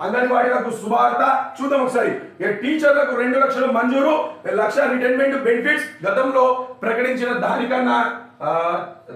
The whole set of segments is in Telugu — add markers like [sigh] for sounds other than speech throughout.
అంగన్వాడీలకు శుభార్త. చూద్దాం ఒకసారి. టీచర్లకు రెండు లక్షలు మంజూరు లక్ష రిటైర్మెంట్ బెనిఫిట్స్ గతంలో ప్రకటించిన దానికన్నా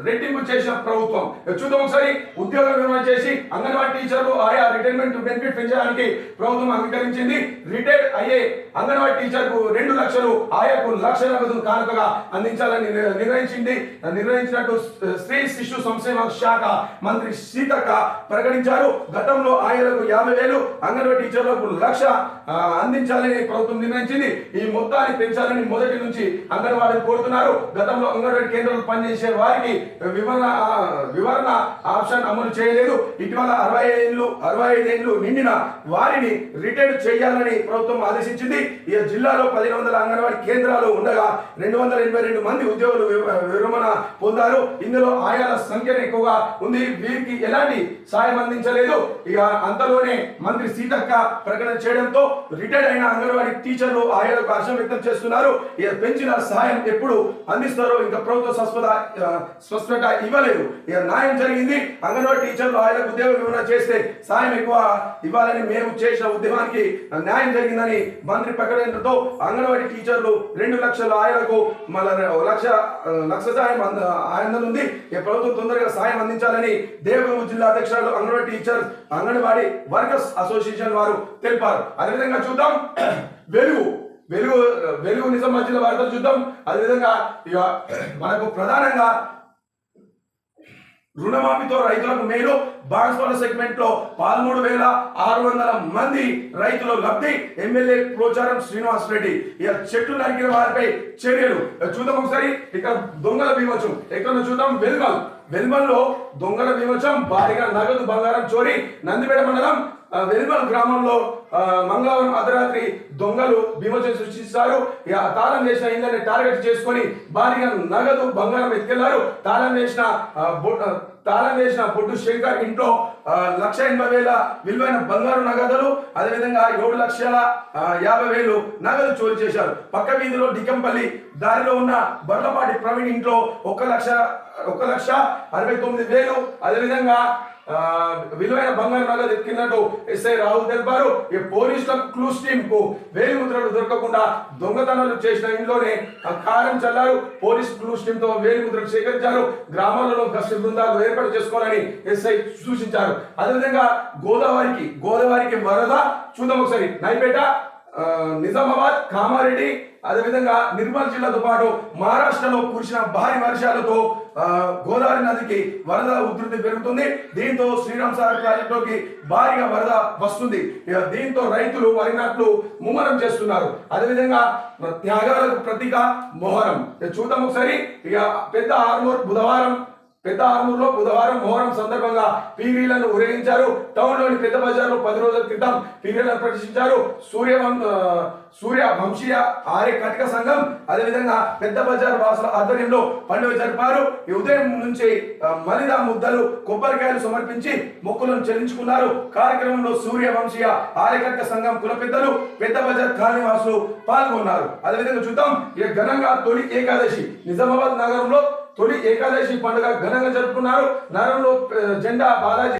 రెట్టింపు చేసిన ప్రభుత్వం. చూద్దాం ఒకసారి ఉద్యోగ విరమణ చేసి అంగన్వాడీ టీచర్లు ఆయా రిటైర్మెంట్ బెనిఫిట్ పెంచడానికి ప్రభుత్వం అంగీకరించింది. రిటైర్డ్ అయ్యే అంగన్వాడీ టీచర్కు రెండు లక్షలు ఆయాకు లక్ష నగదు కానుకగా అందించాలని నిర్ణయించింది. నిర్ణయించినట్టు స్త్రీ శిశు సంక్షేమ శాఖ మంత్రి సీతక్క ప్రకటించారు. గతంలో ఆయలకు యాభై వేలు అంగన్వాడీ టీచర్లకు లక్ష అందించాలని ప్రభుత్వం నిర్ణయించింది. ఈ మొత్తాన్ని పెంచాలని మొదటి నుంచి అంగన్వాడీలు కోరుతున్నారు. గతంలో అంగన్వాడీ కేంద్రాలు పనిచేసి వారికి వివరణ వివరణ ఆప్షన్ అమలు చేయలేదు. ఇటీవల అరవై ఏళ్ళు అరవై ఐదు ఏళ్ళు నిండిన వారిని రిటైర్ చేయాలని ప్రభుత్వం ఆదేశించింది. ఈ జిల్లాలో పదిహేను వందల అంగన్వాడీ కేంద్రాలు ఉండగా రెండు వందల ఎనభై రెండు మంది ఉద్యోగులు విరమణ పొందారు. ఇందులో ఆయాల సంఖ్య ఎక్కువగా ఉంది. వీరికి ఎలాంటి సాయం అందించలేదు. ఇక అంతలోనే మంత్రి సీతక్క ప్రకటన చేయడంతో రిటైర్డ్ అయిన అంగన్వాడీ టీచర్లు ఆయాలకు హర్షం వ్యక్తం చేస్తున్నారు. ఇక పెంచిన సహాయం ఎప్పుడు అందిస్తారో ఇంకా ప్రభుత్వ సంస్థ స్పష్టత ఇవ్వలేదు. ఇక న్యాయం జరిగింది. అంగన్వాడీ టీచర్లు ఆయనకు ఉద్యోగ వివరణ చేస్తే సాయం ఎక్కువ ఇవ్వాలని మేము చేసిన ఉద్యమానికి న్యాయం జరిగిందని మంత్రి ప్రకటనతో అంగన్వాడీ టీచర్లు రెండు లక్షల ఆయలకు మళ్ళీ లక్ష లక్ష సాయం అంద అందనుంది ఈ ప్రభుత్వం తొందరగా సాయం అందించాలని దేవగము జిల్లా అధ్యక్షులు anganwadi teacher anganwadi workers association వారు తెలిపారు. అదేవిధంగా చూద్దాం. [clears throat] వెలుగు. వెలుగు వెలుగు నిజం మధ్యలో వారితో చూద్దాం అదేవిధంగా ఇక మనకు ప్రధానంగా రుణమాఫీతో రైతులకు మేలు. బాన్స్వాల సెగ్మెంట్లో పదమూడు వేల ఆరు వందల మంది రైతులు లబ్ధి. ఎమ్మెల్యే ప్రోచారం శ్రీనివాస్ రెడ్డి. ఇక చెట్లు నరికిన వారిపై చర్యలు. చూద్దాం ఒకసారి. ఇక్కడ దొంగల బీమోచం ఎక్కడ చూద్దాం. వెల్మల్. వెల్మల్లో దొంగల బీమోచం భారీగా నగదు బంగారం చోరీ. నందిపేట మండలం ఆ, గ్రామంలో మంగళవారం అర్ధరాత్రి దొంగలు బీమోచం సృష్టిస్తారు తాళం వేసిన ఇళ్ళని టార్గెట్ చేసుకొని భారీగా నగదు బంగారం ఎత్తుకెళ్ళారు. తాళం వేసిన తాళం వేసిన బొడ్డు శంకర్ ఇంట్లో లక్ష ఎనభై వేల విలువైన బంగారు నగదులు అదేవిధంగా ఏడు లక్షల యాభై వేలు నగదు చోరీ చేశారు. పక్క వీధిలో డికంపల్లి దారిలో ఉన్న బర్లపాటి ప్రవీణ్ ఇంట్లో ఒక లక్ష ఒక లక్ష అరవై తొమ్మిది వేలు అదేవిధంగా ఆ, విలువైన బంగారు నగదు ఎత్తికినట్టు ఎస్ఐ రాహుల్ తెలిపారు ఈ పోలీసుల క్లూస్ టీమ్కు వేలి ముద్రలు దొరకకుండా దొంగతనాలు చేసిన ఇంట్లోనే కారం చల్లారు. పోలీస్ క్లూస్ టీమ్తో వేలి ముద్రలు సేకరించారు. గ్రామాలలో గస్తీ బృందాలు ఏర్పాటు చేసుకోవాలని ఎస్ఐ సూచించారు. అదేవిధంగా గోదావరికి గోదావరికి వరద చూద్దాం ఒకసారి. నైపేట నిజామాబాద్ కామారెడ్డి అదేవిధంగా నిర్మల్ జిల్లాతో పాటు మహారాష్ట్రలో కురిసిన భారీ వర్షాలతో గోదావరి నదికి వరద ఉధృతి పెరుగుతుంది. దీంతో శ్రీరామ్ సాగర్ ప్రాజెక్టులోకి భారీగా వరద వస్తుంది. ఇక దీంతో రైతులు వరి నాట్లు ముమ్మరం చేస్తున్నారు. అదేవిధంగా త్యాగాలకు ప్రతీక మొహరం. చూద్దాం ఒకసారి. ఇక పెద్ద ఆర్మూర్ బుధవారం పెద్ద ఆర్మూర్లో బుధవారం మోహరం సందర్భంగా పీవీలను ఊరేగించారు. టౌన్లోని పెద్ద బజార్లో పది రోజుల క్రితం పీవీలను ప్రదర్శించారు. సూర్య సూర్య వంశీయ ఆర్య కటిక సంఘం అదేవిధంగా పెద్ద బజార్ వాసుల ఆధ్వర్యంలో పండుగ జరిపారు. ఈ ఉదయం నుంచి ఆ, మలిద ముద్దలు కొబ్బరికాయలు సమర్పించి మొక్కులను చెల్లించుకున్నారు. కార్యక్రమంలో సూర్య వంశీయ ఆర్య కటిక సంఘం కుల పెద్దలు పెద్ద బజార్ కాలనీ వాసులు పాల్గొన్నారు. అదేవిధంగా చూద్దాం ఈ ఘనంగా తొలి ఏకాదశి నిజామాబాద్ నగరంలో తొలి ఏకాదశి పండుగ ఘనంగా జరుపుకున్నారు. నగరంలో జెండా బాలాజీ